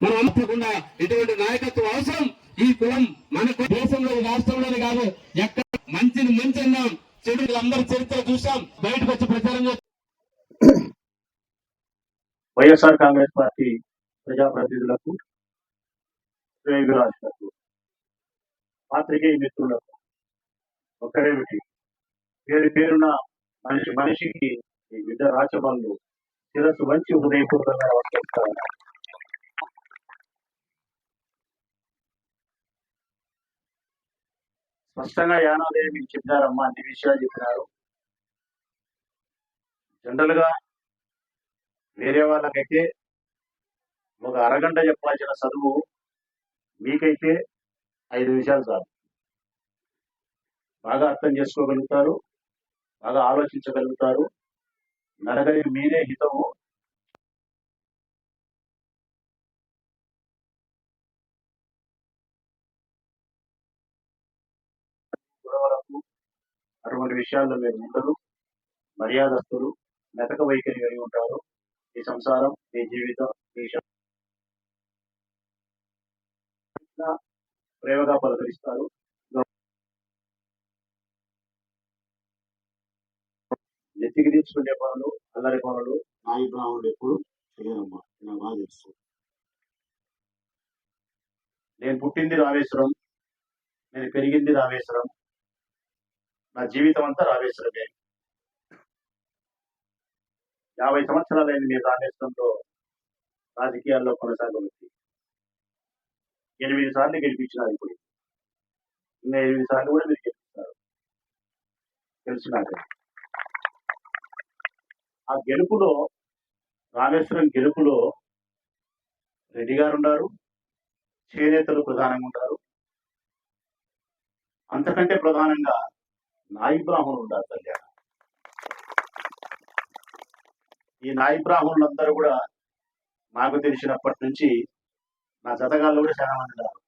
మనం అనుకోకుండా ఇటువంటి నాయకత్వం అవసరం. ఈ కులం మనకు దేశంలో ఈ రాష్ట్రంలోనే కాదు ఎక్కడ మంచిని మంచి అన్నాం చెడు అందరి చరిత్ర చూసాం బయటకు వచ్చి ప్రచారం వైఎస్ఆర్ కాంగ్రెస్ పార్టీ ప్రజాప్రతినిధులకు శ్రేయురాశులకు పాత్రికేయ మిత్రులకు. ఒక్కరేమిటి పేరు పేరున మనిషి మనిషికి ఈ బిడ్డ రాచబంధు శిరస్సు మంచి ఉదయపూర్వకంగా స్పష్టంగా యానాదేవి మీకు చెప్పారమ్మా అన్ని విషయాలు చెప్పినారు. జనరల్గా వేరే వాళ్ళకైతే ఒక అరగంట చెప్పాల్సిన చదువు మీకైతే ఐదు నిమిషాలు చాలు. బాగా అర్థం చేసుకోగలుగుతారు బాగా ఆలోచించగలుగుతారు. నరగని మీరే హితము. అటువంటి విషయాల్లో మీరు ఉండరు. మర్యాదస్తులు మెతక వైఖరి కలిగి ఉంటారు. ఈ సంసారం మీ జీవితం మీ ప్రేమగా పలకరిస్తారు నెత్తికి తీసుకునే పనులు అల్లరి పనులు నాయి బ్రాహ్మణుడు ఎప్పుడు చేయరమ్మా. నాకు బాగా తెలుసు. నేను పుట్టింది రామేశ్వరం. నేను పెరిగింది రామేశ్వరం. నా జీవితం అంతా రామేశ్వరమే. యాభై సంవత్సరాలైంది మీరు రామేశ్వరంలో రాజకీయాల్లో కొనసాగవచ్చు ఎనిమిది సార్లు గెలిపించినారు ఇప్పుడు. ఇంకా ఎనిమిది సార్లు కూడా మీరు గెలిపిస్తారు తెలుసు నాకు ఆ గెలుపులో రామేశ్వరం గెలుపులో రెడ్డి గారు ఉన్నారు చేనేతలు ప్రధానంగా ఉంటారు అంతకంటే ప్రధానంగా నాయి బ్రాహ్మణులు ఉంటారు కళ్యాణ. ఈ నాయి బ్రాహ్మణులందరూ కూడా నాకు తెలిసినప్పటి నుంచి నా జతగాళ్ళు కూడా చాలా మంది ఉన్నారు.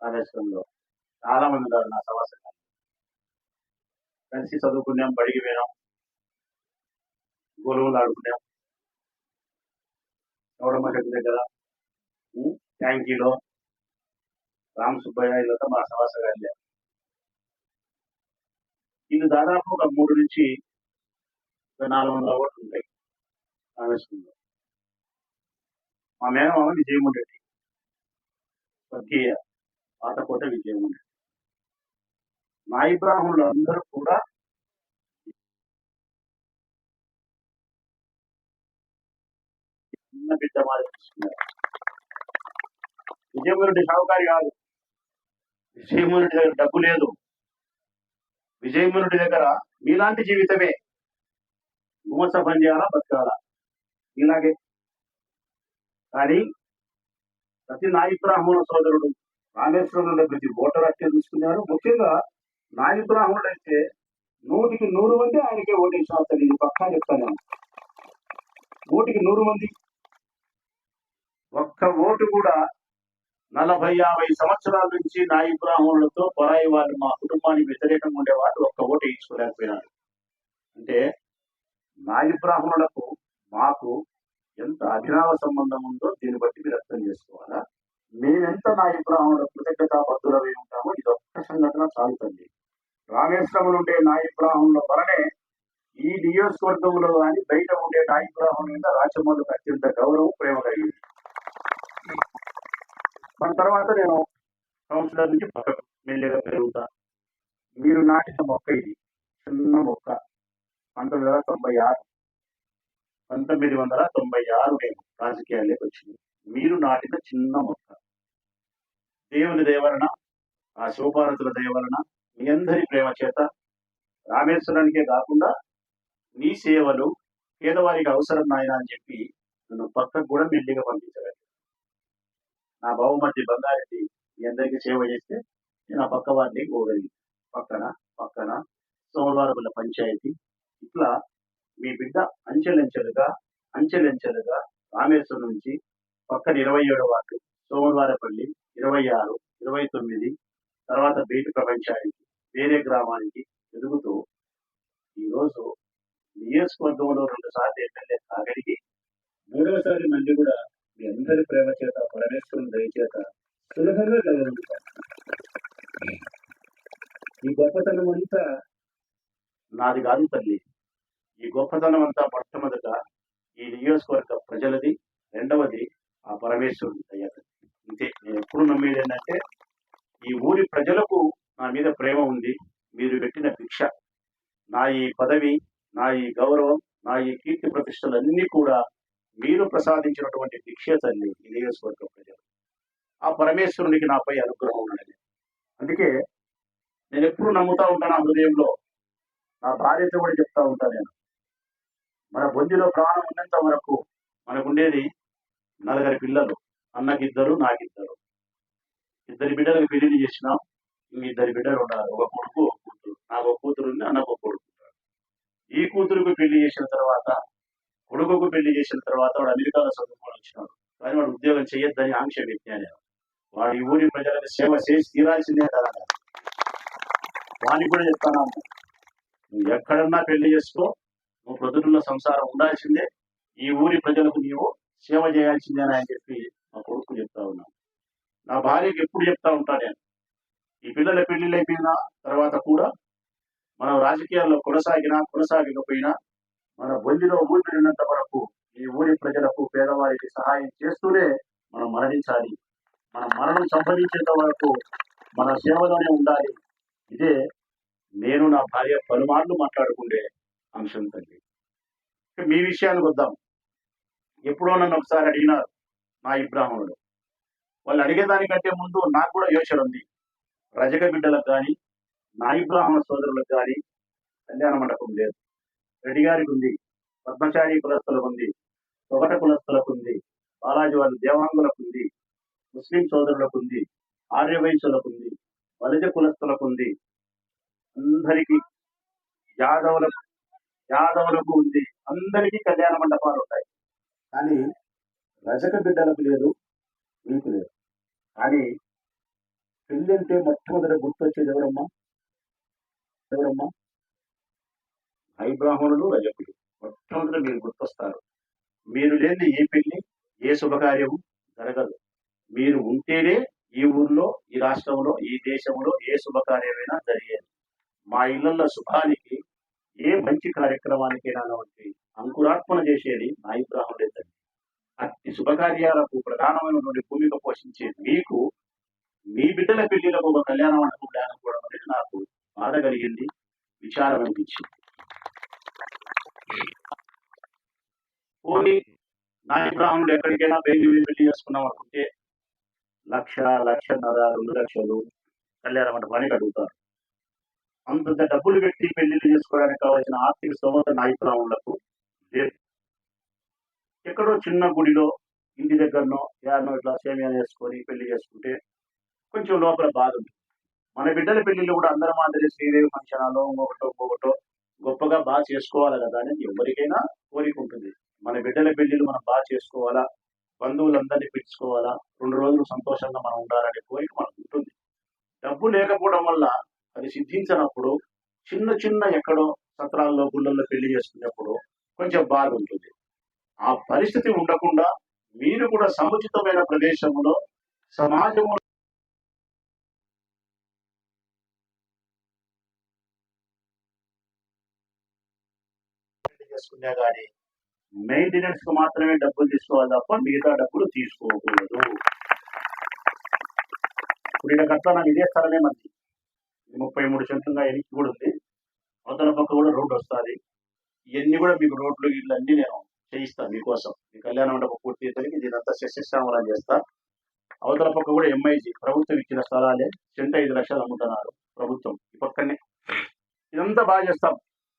రామేశ్వరంలో చాలా మంది ఉన్నారు నా సవాసగా కలిసి చదువుకున్నాం బడికి పోయినాం. గొలువులు ఆడుకున్నాం. చౌడమ్మ చెట్టు దగ్గర. ట్యాంకీలో రామ్ సుబ్బయ్య ఇదంతా మా సమాసంగా వెళ్ళాం ఇది దాదాపు ఒక మూడు నుంచి నాలుగు వందల ఓట్లు ఉంటాయి రామేశ్వరంలో మా మేనమామ విజయమోహన్ రెడ్డి. స్వర్గీయ పాతకోట విజయమోహన్ రెడ్డి నాయి బ్రాహ్మణులు అందరూ కూడా చిన్న బిడ్డ మాదిరి చూసుకున్నారు విజయమోహన్ రెడ్డి కాదు. విజయమునుడి దగ్గర డబ్బు లేదు. విజయమునుడి దగ్గర మీలాంటి జీవితమే. విమర్శ పని చేయాలా బతకాలా. ఇలాగే కానీ ప్రతి నాయి బ్రాహ్మణ సోదరుడు రామేశ్వరంలో ప్రతి ఓటర్ అట్టే చూసుకున్నారు ముఖ్యంగా నాయి బ్రాహ్మణుడు అయితే నూటికి నూరు మంది ఆయనకే ఓటేసిన అసలు ఇది పక్కా చెప్తాను నూటికి నూరు మంది. ఒక్క ఓటు కూడా నలభై యాభై సంవత్సరాల నుంచి నాయి బ్రాహ్మణులతో పరాయి వాళ్ళు మా కుటుంబానికి వ్యతిరేకంగా ఉండేవాళ్ళు ఒక్క ఓటు వేయించుకోలేకపోయినారు. అంటే నాయి బ్రాహ్మణులకు మాకు ఎంత అభినవ సంబంధం ఉందో దీన్ని బట్టి మీరు అర్థం చేసుకోవాలా? మేమెంత నాయి బ్రాహ్మణుల కృతజ్ఞత బద్దులమై ఉంటామో ఇది ఒక్క సంఘటన చాలుతుంది రామేశ్వరంలో ఉండే నాయి బ్రాహ్మణుల వలనే ఈ నియోజకవర్గంలో కానీ బయట ఉండే నాయి బ్రాహ్మణుల మీద రాచమల్లుకు అత్యంత గౌరవం ప్రేమ కలిగింది. మన తర్వాత నేను కౌన్సిలర్ నుంచి పక్కకు మెల్లిగా పెరుగుతా. మీరు నాటిన మొక్క ఇది చిన్న మొక్క. పంతొమ్మిది వందల తొంభై ఆరు. పంతొమ్మిది వందల తొంభై ఆరు మేము రాజకీయాల్లోకి వచ్చింది. మీరు నాటిన చిన్న మొక్క. దేవుని దేవలన ఆ శివపార్వతుల దేవరణ మీ అందరి ప్రేమ చేత రామేశ్వరానికే కాకుండా మీ సేవలు పేదవారికి అవసరం నాయన అని చెప్పి నన్ను పక్కకు కూడా మెల్లిగా పంపించగలిగాను నా బహుమతి బంగారెడ్డి మీ అందరికీ సేవ చేస్తే నేను ఆ పక్క వారిని పోగలిగి పక్కన పక్కన సోమవారపుల పంచాయతీ ఇట్లా మీ బిడ్డ అంచెలంచెలుగా అంచెలంచెలుగా రామేశ్వరం నుంచి పక్కన ఇరవై ఏడు వార్డు సోమవారపల్లి ఇరవై ఆరు ఇరవై తొమ్మిది తర్వాత బయట ప్రపంచానికి వేరే గ్రామానికి ఎదుగుతూ ఈరోజు నియోజకవర్గంలో రెండు సార్లు ఎమ్మెల్యే కాగలిగి మూడవసారి మళ్ళీ కూడా మీ అందరి ప్రేమ చేత పరమేశ్వరం దయచేత సులభంగా గెలవగలుగుతాం. ఈ గొప్పతనం అంతా నాది కాదు తల్లి. ఈ గొప్పతనం అంతా మొట్టమొదట ఈ నియోజకవర్గ ప్రజలది రెండవది ఆ పరమేశ్వరుని దయ అంతే నేను ఎప్పుడు నమ్మేది ఏంటంటే ఈ ఊరి ప్రజలకు నా మీద ప్రేమ ఉంది మీరు పెట్టిన భిక్ష. నా ఈ పదవి నా ఈ గౌరవం నా ఈ కీర్తి ప్రతిష్టలన్నీ కూడా మీరు ప్రసాదించినటువంటి భిక్షే తల్లి ఈ నియోజకవర్గ ప్రజలు. ఆ పరమేశ్వరునికి నాపై అనుగ్రహం ఉన్నది. అందుకే నేను ఎప్పుడు నమ్ముతా ఉంటాను ఆ హృదయంలో. నా భార్యతో కూడా చెప్తా ఉంటాను నేను. మన బొందిలో ప్రాణం ఉన్నంత వరకు మనకుండేది నలుగురి పిల్లలు అన్నకిద్దరు నాకిద్దరు. ఇద్దరి బిడ్డలకు పెళ్ళి చేసినాం ఇంక ఇద్దరి బిడ్డలు ఉన్నారు. ఒక కొడుకు ఒక కూతురు. నాకు ఒక కూతురు ఉంది అన్నకు ఒక కొడుకు ఈ కూతురుకు పెళ్ళి చేసిన తర్వాత కొడుకుకు పెళ్ళి చేసిన తర్వాత వాడు అమెరికాలో చదువుకొని వచ్చినాడు. కానీ వాడు ఉద్యోగం చేయొద్దని ఆంక్ష పెట్టినా నేను వాడు ఈ ఊరి ప్రజలకు సేవ చేసి తీరాల్సిందే కదా. వాడిని కూడా చెప్తాను ఎక్కడన్నా పెళ్ళి చేసుకో నువ్వు ప్రొద్దున సంసారం ఉండాల్సిందే. ఈ ఊరి ప్రజలకు నీవు సేవ చేయాల్సిందే అని చెప్పి మా కొడుకు చెప్తా ఉన్నాను నా భార్యకి ఎప్పుడు చెప్తా ఉంటా నేను. ఈ పిల్లల పెళ్ళిళ్ళు అయిపోయిన తర్వాత కూడా మనం రాజకీయాల్లో కొనసాగినా కొనసాగకపోయినా మన బొందిలో ఊపిరినంత వరకు ఈ ఊరి ప్రజలకు పేదవారికి సహాయం చేస్తూనే మనం మరణించాలి. మన మరణం సంభవించేంత వరకు మన సేవలోనే ఉండాలి. ఇదే నేను నా భార్య పలుమార్లు మాట్లాడుకుంటే అంశం తల్లి. మీ విషయానికి వద్దాం. ఎప్పుడో నన్ను ఒకసారి అడిగినారు నా ఇబ్రాహ్మణుడు వాళ్ళు అడిగేదానికంటే ముందు నాకు కూడా యోచన ఉంది. రజక బిడ్డలకు కానీ నా ఇబ్రాహ్మణ సోదరులకు కానీ కళ్యాణ మండపం లేదు. రెడ్డి గారికి ఉంది పద్మచారి కులస్తులకు ఉంది తొగట కులస్తులకు ఉంది బాలాజీ వారి దేవాంగులకు ఉంది ముస్లిం సోదరులకు ఉంది ఆర్య ఉంది వలజ కులస్తులకు ఉంది. అందరికీ యాదవులకు యాదవులకు ఉంది. అందరికీ కళ్యాణ మండపాలు ఉంటాయి. కానీ రజక బిడ్డలకు లేదు మీకు లేదు. కానీ పెళ్ళి అంటే మొట్టమొదటి గుర్తొచ్చేది ఎవరమ్మా? ఎవరమ్మా? ఐ బ్రాహ్మణులు రజకులు. మొట్టమొదటి మీరు గుర్తొస్తారు. మీరు లేని ఏ పెళ్ళి ఏ శుభకార్యము జరగదు. మీరు ఉంటేనే ఈ ఊర్లో ఈ రాష్ట్రంలో ఈ దేశంలో ఏ శుభకార్యమైనా జరిగేది. మా ఇళ్ళలో శుభానికి ఏ మంచి కార్యక్రమానికైనా వంటి అంకురార్పణ చేసేది నా ఇబ్రాహ్మణుడే లేదండి అట్టి శుభకార్యాలకు ప్రధానమైనటువంటి భూమిక పోషించే మీకు మీ బిడ్డల పెళ్ళిలకు ఒక కళ్యాణ మండపం లేకపోవడం అనేది నాకు బాధ కలిగింది విచారం అనిపించింది. పోనీ నా బ్రాహ్మణుడు ఎక్కడికైనా పెళ్ళి పెళ్ళి చేసుకున్నాం అనుకుంటే లక్ష లక్షన్నర రెండు లక్షలు కళ్యాణ మండపానికి అడుగుతారు. అంతంత డబ్బులు పెట్టి పెళ్ళిళ్ళు చేసుకోవడానికి కావాల్సిన ఆర్థిక స్తోమత నాయకురాములకు లేదు. ఎక్కడో చిన్న గుడిలో ఇంటి దగ్గరనో యారనో ఇట్లా సేమియా వేసుకొని పెళ్ళి చేసుకుంటే కొంచెం లోపల బాధ ఉంటుంది. మన బిడ్డల పెళ్ళిళ్ళు కూడా అందరి మాదిరి శ్రీదేవి ఫంక్షనాలో ఇంకొకటో ఇంకొకటో గొప్పగా బాగా చేసుకోవాలి కదా అని ఎవరికైనా కోరిక ఉంటుంది. మన బిడ్డల పెళ్ళిళ్ళు మనం బాగా చేసుకోవాలా? బంధువులందరినీ పిలుచుకోవాలా? రెండు రోజులు సంతోషంగా మనం ఉండాలనే కోరిక మనకు ఉంటుంది. డబ్బు లేకపోవడం వల్ల అది సిద్ధించినప్పుడు చిన్న చిన్న ఎక్కడో సత్రాల్లో గుళ్ళల్లో పెళ్ళి చేసుకునేప్పుడు కొంచెం బాధ ఉంటుంది ఆ పరిస్థితి ఉండకుండా మీరు కూడా సముచితమైన ప్రదేశంలో సమాజంలో పెళ్ళి చేసుకున్నా కానీ మెయింటెనెన్స్కు మాత్రమే డబ్బులు తీసుకోవాలి తప్ప మిగతా డబ్బులు తీసుకోకూడదు. ఇప్పుడు ఇక్కడ నాకు ఇదే స్థలమే మంచిది ముప్పై మూడు సెంట్లుగా ఎనికి కూడా ఉంది. అవతల పక్క కూడా రోడ్డు వస్తుంది. ఇవన్నీ కూడా మీకు రోడ్లు ఇళ్ళు అన్ని నేను చేయిస్తాను మీకోసం. మీ కళ్యాణ మండపం పూర్తి అయ్యేసరికి దీనంతా శస్యశ్యామలం చేస్తా. అవతల పక్క కూడా ఎంఐజీ ప్రభుత్వం ఇచ్చిన స్థలాలే సెంట్ ఐదు లక్షలు అమ్ముతున్నారు ప్రభుత్వం ఈ పక్కనే. ఇదంతా బాగా చేస్తాం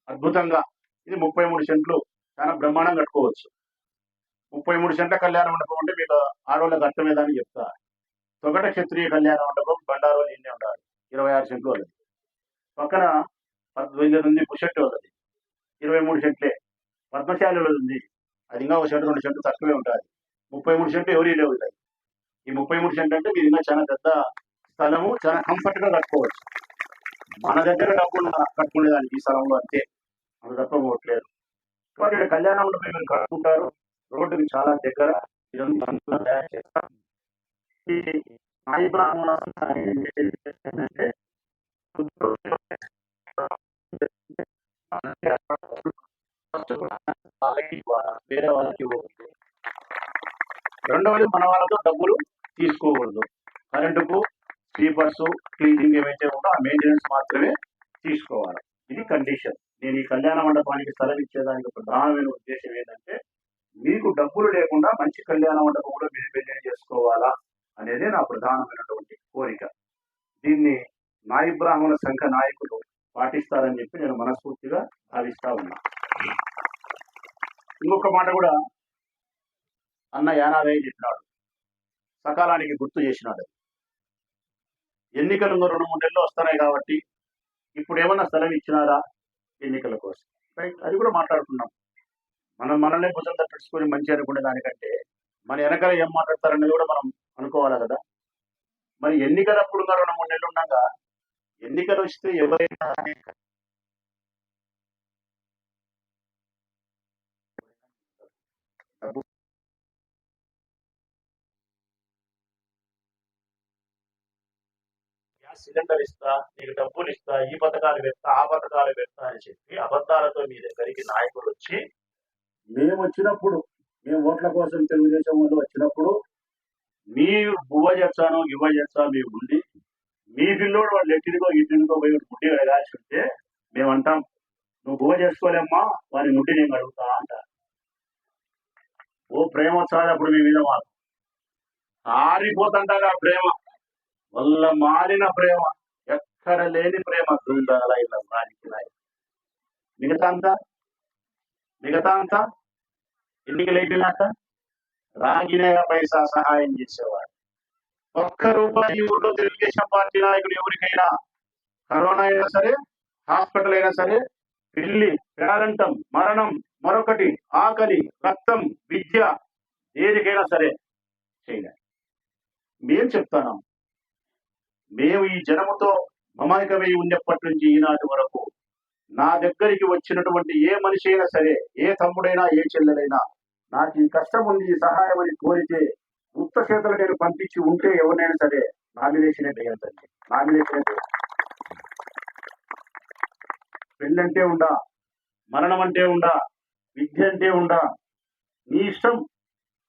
అద్భుతంగా. ఇది ముప్పై మూడు సెంట్లు చాలా బ్రహ్మాండం కట్టుకోవచ్చు. ముప్పై మూడు సెంట్ల కళ్యాణ మండపం అంటే మీకు ఆడవాళ్ళకి అర్థమేదని చెప్తా. తొగట క్షత్రియ కళ్యాణ మండపం బండారోలు ఇన్ని ఉండాలి. ఇరవై ఆరు సెంట్లు వాళ్ళది పక్కన పద్దెనిమిది ఉంది పుషెట్టి వాళ్ళది ఇరవై మూడు సెంట్లే. పద్మశాలి ఉంది. అది ఇంకా ఒక సెంటు రెండు సెంట్లు తక్కువే ఉంటుంది ముప్పై మూడు సెంట్లు ఎవరి లేవు ఈ ముప్పై మూడు సెంట్లు అంటే మీరు ఇంకా చాలా పెద్ద స్థలము చాలా కంఫర్ట్గా కట్టుకోవచ్చు. మన దగ్గర డబ్బులు కట్టుకునే దానికి ఈ స్థలంలో అంతే. మన తప్ప పోవట్లేదు కాబట్టి కళ్యాణంలో మీరు కట్టుకుంటారు. రోడ్డుకి చాలా దగ్గర. ఇదంతా తయారు చేస్తాం. ఈ బ్రాహ్మణ ఏంటంటే వాళ్ళకి వేరే వాళ్ళకి ఇవ్వకూడదు రెండవది మన వాళ్ళతో డబ్బులు తీసుకోకూడదు. కరెంటుకు స్లీపర్స్ క్లీనింగ్ ఏవైతే ఉందో ఆ మెయింటెనెన్స్ మాత్రమే తీసుకోవాలి. ఇది కండిషన్ నేను ఈ కళ్యాణ మండపానికి స్థలం ఇచ్చేదానికి ప్రధానమైన ఉద్దేశం ఏంటంటే మీకు డబ్బులు లేకుండా మంచి కళ్యాణ మండపం కూడా మీరు మెయింటైన్ చేసుకోవాలా? అనేది నా ప్రధానమైనటువంటి కోరిక. దీన్ని నాయి బ్రాహ్మణ సంఘ నాయకులు పాటిస్తారని చెప్పి నేను మనస్ఫూర్తిగా భావిస్తా ఉన్నా. ఇంకొక మాట కూడా అన్న యానాదయ్య చెప్పినాడు. సకాలానికి గుర్తు చేసినాడు. ఎన్నికలు రెండు మూడు నెలలు వస్తున్నాయి కాబట్టి ఇప్పుడు ఏమన్నా స్థలం ఇచ్చినారా ఎన్నికల కోసం? రైట్ అది కూడా మాట్లాడుకున్నాం. మనం మనల్ని భుజం తప్పించుకొని మంచి అనుకునే దానికంటే మన వెనకాల ఏం మాట్లాడతారనేది కూడా మనం అనుకోవాలి కదా? మరి ఎన్నికలప్పుడు ఇంకా రెండు మూడు నెలలు ఉన్నాక ఎన్నికలు వస్తే ఎవరైనా గ్యాస్ సిలిండర్ ఇస్తా నీకు డబ్బులు ఇస్తా ఈ పథకాలు పెడతా ఆ పథకాలు పెడతా అని చెప్పి అబద్ధాలతో మీ దగ్గరికి నాయకులు వచ్చి మేము వచ్చినప్పుడు మేము ఓట్ల కోసం తెలుగుదేశం వాళ్ళు వచ్చినప్పుడు మీ బువ్వ చేస్తాను ఇవ్వ చేస్తా మీ ఉండి మీ పిల్లోడు వాళ్ళు ఎట్టిదిగో ఇట్టిదిగో పోయి గుడ్డి అడగాల్సి ఉంటే మేము అంటాం నువ్వు బువ్వ చేసుకోలేమ్మా వారి ముట్టి నేను అడుగుతా అంట ఓ ప్రేమ వచ్చాలి అప్పుడు మీ మీద మాకు. ఆ ప్రేమ. వల్ల మారిన ప్రేమ. ఎక్కడ లేని ప్రేమ బృందాల ఇలా మిగతా అంతా? మిగతా అంతా? ఎన్నికలు అయిపోయినాక రాగినే పైసా సహాయం చేసేవాడు. ఒక్క రూపాయి ఊళ్ళో తెలుగుదేశం పార్టీ నాయకుడు ఎవరికైనా కరోనా అయినా సరే హాస్పిటల్ అయినా సరే పెళ్ళి పేరంటం మరణం మరొకటి ఆకలి రక్తం విద్య ఏదికైనా సరే చేయలే మేం చెప్తాను. మేము ఈ జనముతో మమేకమై ఉన్నప్పటి నుంచి ఈనాటి వరకు నా దగ్గరికి వచ్చినటువంటి ఏ మనిషి అయినా సరే ఏ తమ్ముడైనా ఏ చెల్లెలైనా నాకు ఈ కష్టం ఉంది ఈ సహాయం అని కోరితే ఉత్త చేతులు నేను పంపించి ఉంటే ఎవరినైనా సరే నామినేషన్ వేయద్దండి నామినేషన్ పెళ్ళంటే ఉండా మరణం అంటే ఉండా విద్య అంటే ఉండా నీ ఇష్టం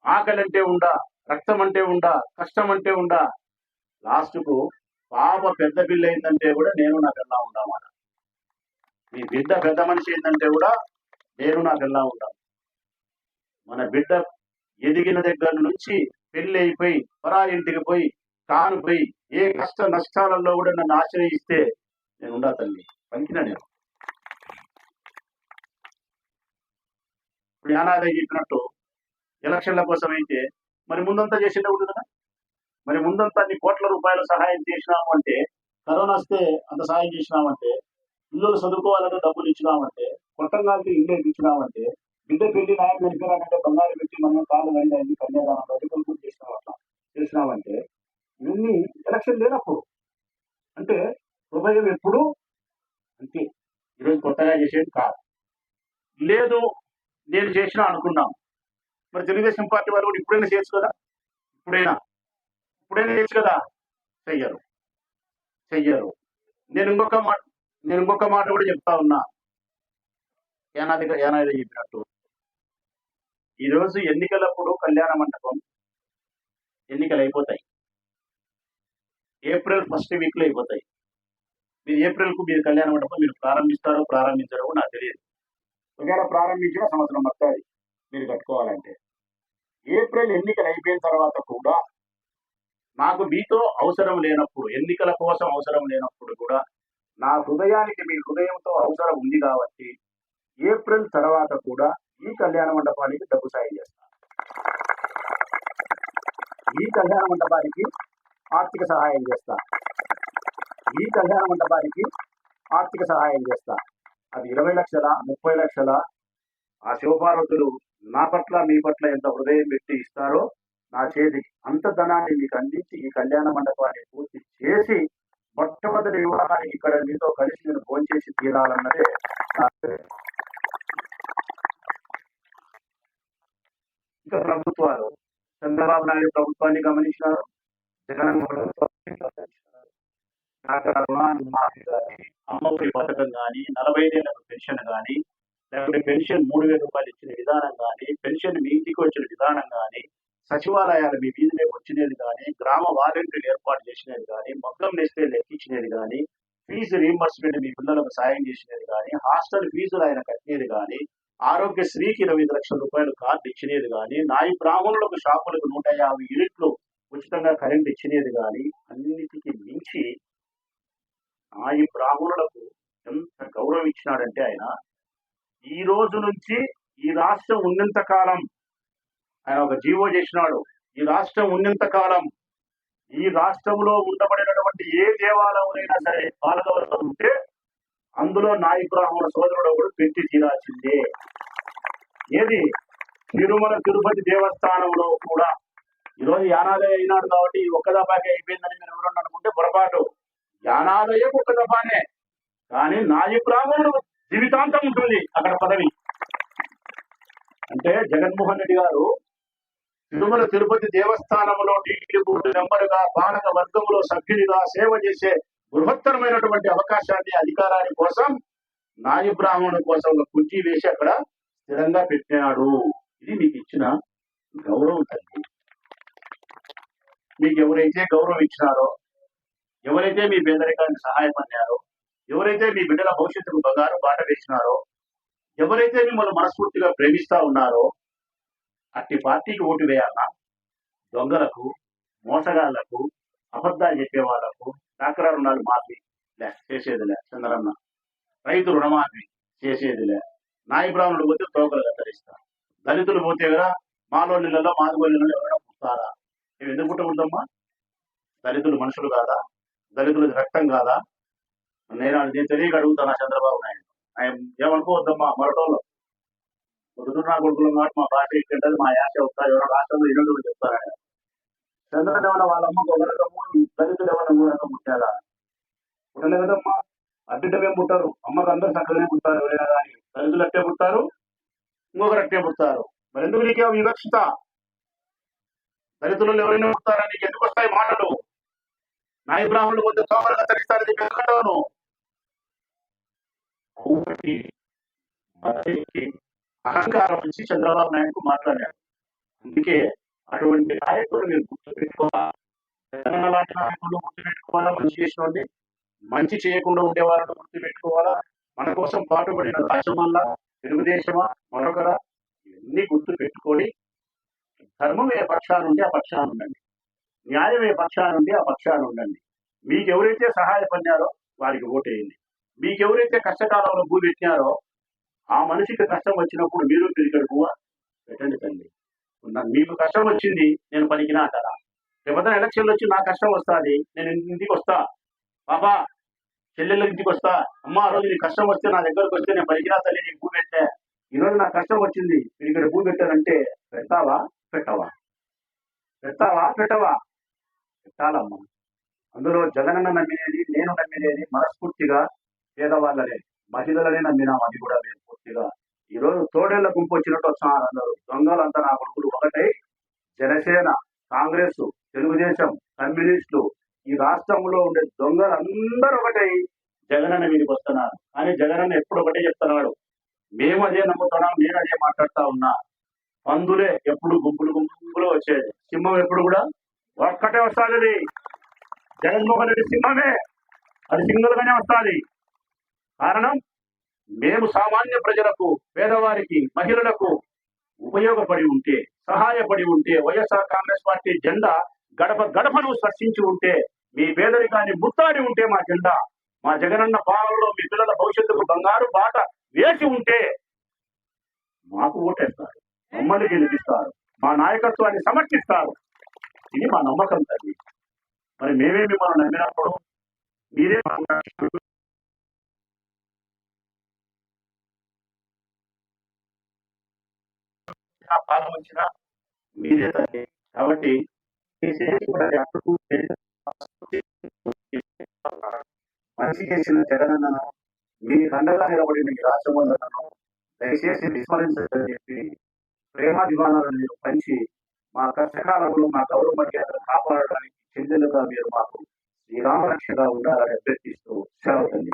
ఆకలి అంటే ఉండా రక్తం అంటే ఉండా కష్టం అంటే ఉండా లాస్ట్కు పాప పెద్ద పిల్ల అయిందంటే కూడా నేను నా పిల్ల ఉండామాట మీ బిడ్డ పెద్ద మనిషి అయిందంటే కూడా నేను నా పిల్ల ఉండాలి. మన బిడ్డ ఎదిగిన దగ్గర నుంచి పెళ్ళి అయిపోయి పరా ఇంటికి పోయి కాను పోయి ఏ కష్ట నష్టాలలో కూడా నన్ను ఆశ్రయిస్తే నేను ఉండా తల్లి. పంకిన నేను. ఇప్పుడు యానాదయ్య చెప్పినట్టు ఎలక్షన్ల కోసం అయితే మరి ముందంతా చేసిండే ఉండదు కదా? మరి ముందంతా అన్ని కోట్ల రూపాయల సహాయం చేసినాము అంటే కరోనా వస్తే అంత సహాయం చేసినామంటే పిల్లలు చదువుకోవాలంటే డబ్బులు ఇచ్చినామంటే కొట్టంగా ఇల్లు ఇచ్చినామంటే బిడ్డ పెళ్ళి నాయకు వెళ్ళిపోయారంటే బంగారు పెట్టి మనం కాలు వండి అయింది కన్యాదానం. రజకులు కూడా చేసినాం అట్లా. చేసినామంటే ఇవన్నీ ఎలక్షన్ లేనప్పుడు అంటే హృదయం ఎప్పుడు అంతే. ఈరోజు కొత్తగా చేసేది కాదు. లేదు నేను చేసినా అనుకున్నాం. మరి తెలుగుదేశం పార్టీ వాళ్ళు కూడా ఇప్పుడైనా చేయొచ్చు కదా? ఇప్పుడైనా. ఇప్పుడైనా చేయొచ్చు కదా? చెయ్యరు. చెయ్యరు. నేను ఇంకొక మాట నేను ఇంకొక మాట కూడా చెప్తా ఉన్నా. ఏనాది ఏనాది చెప్పినట్టు. ఈరోజు ఎన్నికలప్పుడు కళ్యాణ మండపం ఎన్నికలు అయిపోతాయి ఏప్రిల్ ఫస్ట్ వీక్లో అయిపోతాయి. మీరు ఏప్రిల్కు మీరు కళ్యాణ మండపం మీరు ప్రారంభిస్తారో ప్రారంభించారో నాకు తెలియదు. ఒకవేళ ప్రారంభించిన సంవత్సరం మొత్తాది మీరు కట్టుకోవాలంటే. ఏప్రిల్ ఎన్నికలు అయిపోయిన తర్వాత కూడా నాకు మీతో అవసరం లేనప్పుడు ఎన్నికల కోసం అవసరం లేనప్పుడు కూడా నా హృదయానికి మీ హృదయంతో అవసరం ఉంది కాబట్టి ఏప్రిల్ తర్వాత కూడా ఈ కళ్యాణ మండపానికి డబ్బు సాయం చేస్తాను ఈ కళ్యాణ మండపానికి ఆర్థిక సహాయం చేస్తా. ఈ కళ్యాణ మండపానికి ఆర్థిక సహాయం చేస్తా. అది ఇరవై లక్షల ముప్పై లక్షల ఆ శివపార్వతులు నా పట్ల మీ పట్ల ఎంత హృదయం పెట్టి ఇస్తారో నా చేతికి అంత ధనాన్ని మీకు అందించి ఈ కళ్యాణ మండపాన్ని పూర్తి చేసి మొట్టమొదటి వివాహానికి ఇక్కడ మీతో కలిసి నేను చేసి తీరాలన్నదే నా కోరిక. ఇంకా ప్రభుత్వాలు చంద్రబాబు నాయుడు ప్రభుత్వాన్ని గమనించినారు. జగన్మోహన్ ప్రభుత్వాన్ని గమనించినారు. డాక్టర్ మాఫీ కానీ అమ్మఒడి పథకం కానీ నలభై ఏళ్ళకు పెన్షన్ కానీ లేకపోతే పెన్షన్ మూడు వేల రూపాయలు ఇచ్చిన విధానం కానీ పెన్షన్ మీ ఇంటికి వచ్చిన విధానం కానీ సచివాలయాలు మీ వీధిలోకి వచ్చినది కానీ గ్రామ వాలంటీర్లు ఏర్పాటు చేసినది కానీ మొత్తం నేస్తే లెక్కించినది కానీ ఫీజు రీంబర్స్మెంట్ మీ పిల్లలకు సాయం చేసినది కానీ హాస్టల్ ఫీజులు ఆయన కట్టినది కానీ ఆరోగ్యశ్రీకి ఇరవై ఐదు లక్షల రూపాయలు కార్డు ఇచ్చినది కానీ నాయి బ్రాహ్మణులకు షాపులకు నూట యాభై యూనిట్లు ఉచితంగా కరెంట్ ఇచ్చినది కానీ అన్నిటికీ మించి నాయి బ్రాహ్మణులకు ఎంత గౌరవం ఇచ్చినాడంటే ఆయన ఈ రోజు నుంచి ఈ రాష్ట్రం ఉన్నంత కాలం ఆయన ఒక జీవో చేసినాడు. ఈ రాష్ట్రం ఉన్నంత కాలం ఈ రాష్ట్రంలో ఉండబడినటువంటి ఏ దేవాలయంలో సరే బాలగౌరవం ఉంటే అందులో నా ఇబ్రాహ్మణ సోదరుడు ఒకడు పెట్టి తీరాల్సిందే. ఏది? తిరుమల తిరుపతి దేవస్థానంలో కూడా. ఈరోజు యానాలయ అయినాడు కాబట్టి ఒక్క దఫాకే అయిపోయిందని మీరు ఎవరన్నా అనుకుంటే పొరపాటు. యానాలయం ఒక్క దఫానే కానీ నా ఇబ్రాహ్మణుడు జీవితాంతం ఉంటుంది అక్కడ పదవి. అంటే జగన్మోహన్ రెడ్డి గారు తిరుమల తిరుపతి దేవస్థానంలో టీడీపీ బోర్డు మెంబరుగా పాలక వర్గంలో సభ్యుడిగా సేవ చేసే బృహత్తరమైనటువంటి అవకాశాన్ని అధికారాన్ని కోసం నాయి బ్రాహ్మణుల కోసం ఒక కుర్చీ వేసి అక్కడ స్థిరంగా పెట్టినాడు. ఇది మీకు ఇచ్చిన గౌరవం తల్లి. మీకు ఎవరైతే గౌరవం ఇచ్చినారో ఎవరైతే మీ పేదరికానికి సహాయపడినారో ఎవరైతే మీ బిడ్డల భవిష్యత్తుకు బంగారు బాట వేసినారో ఎవరైతే మిమ్మల్ని మనస్ఫూర్తిగా ప్రేమిస్తా ఉన్నారో అట్టి పార్టీకి ఓటు వేయాలన్నా దొంగలకు మోసగాళ్ళకు అబద్ధాలు చెప్పే వాళ్ళకు డాక్టర్ రుణాలు మాఫీ. లే చేసేదిలే చంద్రన్న. రైతు రుణమాఫీ చేసేదిలే. నాయ బ్రాహ్మణుడు పోతే తోకలు కత్తరిస్తా దళితులు పోతే కదా మాలో నీళ్ళలో ఎవరైనా పుట్టారా మేము ఎందుకు పుట్టకూడదమ్మా? దళితులు మనుషులు కాదా? దళితులు రక్తం కాదా? నేను నేను తెలియక అడుగుతాను చంద్రబాబు నాయుడు? ఆయన ఏమనుకోవద్దమ్మా మరటోళ్ళు. పొద్దున్న కొడుకులు కాబట్టి మా పార్టీ ఇచ్చేటది మా యాస వస్తా ఎవరో రాష్ట్రంలో ఇరవై చెప్తారు? ఆయన చంద్రుడు ఏమన్నా వాళ్ళ అమ్మకు ఒక రకము దళితులు ఏమన్నా ఇంకో రకం పుట్టారా పుట్టలే కదమ్మా? అడ్డిటమే పుట్టారు? అమ్మకు అందరు చక్కగానే పుట్టారు ఎవరైనా కానీ. దళితులు అట్టే పుట్టారు ఇంకొకరు అట్టే పుట్టారు మరి ఎందుకు నీకే వివక్షత? దళితులు ఎవరైనా పుట్టారా నీకు ఎందుకు వస్తాయి మాటలు? నాయ బ్రాహ్మణులు కొంచెం తోమలుగా తరిస్తారని చెప్పి ఎందుకంటాను అహంకారం నుంచి చంద్రబాబు నాయుడు మాట్లాడాడు అందుకే అటువంటి నాయకుడు మీరు గుర్తుపెట్టుకోవాలి. తెలంగాణ లాంటి నాయకులు గుర్తుపెట్టుకోవాలా? మంచి చేసిన మంచి చేయకుండా ఉండే వాళ్ళని గుర్తుపెట్టుకోవాలా? మన కోసం పాటుపడిన రాజమల్ల తెలుగుదేశమా మరొకరా ఇవన్నీ గుర్తు పెట్టుకొని ధర్మం ఏ పక్షాన ఆ పక్షాన ఉండండి. న్యాయం ఏ పక్షాన ఆ పక్షాన ఉండండి. మీకు ఎవరైతే సహాయపడినారో వారికి ఓటేయండి. మీకు ఎవరైతే కష్టకాలంలో భూమి పెట్టినారో ఆ మనిషికి కష్టం వచ్చినప్పుడు మీరు తిరిగి పెట్టండి తండ్రి ఉన్నాను మీకు కష్టం వచ్చింది నేను పనికినా అంటారా? రేపొద్దున ఎలక్షన్లు వచ్చి నా కష్టం వస్తుంది నేను ఇంటికి వస్తా. పాపా చెల్లెళ్ళ ఇంటికి వస్తా. అమ్మ ఆ రోజు నీ కష్టం వస్తే నా దగ్గరకు వస్తే నేను పనికినా తల్లి నీకు భూ పెట్టా ఈరోజు రోజు నాకు కష్టం వచ్చింది నేను ఇక్కడ భూ పెట్టానంటే పెడతావా పెట్టవా? పెడతావా పెట్టవా? పెట్టాలమ్మా. అందులో జగనన్న నమ్మినేది నేను నమ్మినేది మనస్ఫూర్తిగా పేదవాళ్ళనే మహిళలనే నమ్మినాం అది కూడా మేము పూర్తిగా. ఈ రోజు తోడేళ్ళ గుంపు వచ్చినట్టు వస్తున్నారు అందరూ. దొంగలంతా నా కొడుకులు. ఒకటై జనసేన కాంగ్రెస్ తెలుగుదేశం కమ్యూనిస్టులు ఈ రాష్ట్రంలో ఉండే దొంగలందరూ ఒకటై జగనన్న మీదకి వస్తున్నారు. కానీ జగనన్న ఎప్పుడు ఒకటే చెప్తున్నాడు. మేము అదే నమ్ముతున్నాం నేను అదే మాట్లాడుతా ఉన్నా. పందులే ఎప్పుడు గుంపులు గుంపులు వచ్చేది. సింహం ఎప్పుడు కూడా ఒక్కటే వస్తుంది. జగన్మోహన్ రెడ్డి సింహమే. అది సింగిల్ గానే వస్తుంది. కారణం మేము సామాన్య ప్రజలకు పేదవారికి మహిళలకు ఉపయోగపడి ఉంటే సహాయపడి ఉంటే వైఎస్ఆర్ కాంగ్రెస్ పార్టీ జెండా గడప గడపను స్పర్శించి ఉంటే మీ పేదరికాన్ని ముత్తాడి ఉంటే మా జెండా. మా జగనన్న పాలనలో మీ పిల్లల భవిష్యత్తుకు బంగారు బాట వేసి ఉంటే మాకు ఓటేస్తారు. మమ్మల్ని గెలిపిస్తారు. మా నాయకత్వాన్ని సమర్థిస్తారు. ఇది మా నమ్మకం తల్లి. మరి మేమే మిమ్మల్ని నమ్మినప్పుడు మీరే వచ్చినా పాలన వచ్చినా మీదే తల్లి కాబట్టి మనిషి కూడా చేసిన జగనన్నను మీ కండగా నిలబడిన ఈ రాష్ట్రబంధనను దయచేసి విస్మరించదని చెప్పి ప్రేమాభిమానాలను మీరు పంచి మా కష్టకాలంలో మా గౌరవ మర్యాదలు కాపాడడానికి చెందినగా మీరు మాకు శ్రీరామరక్షగా ఉండాలని అభ్యర్థిస్తూ సెలవు తల్లి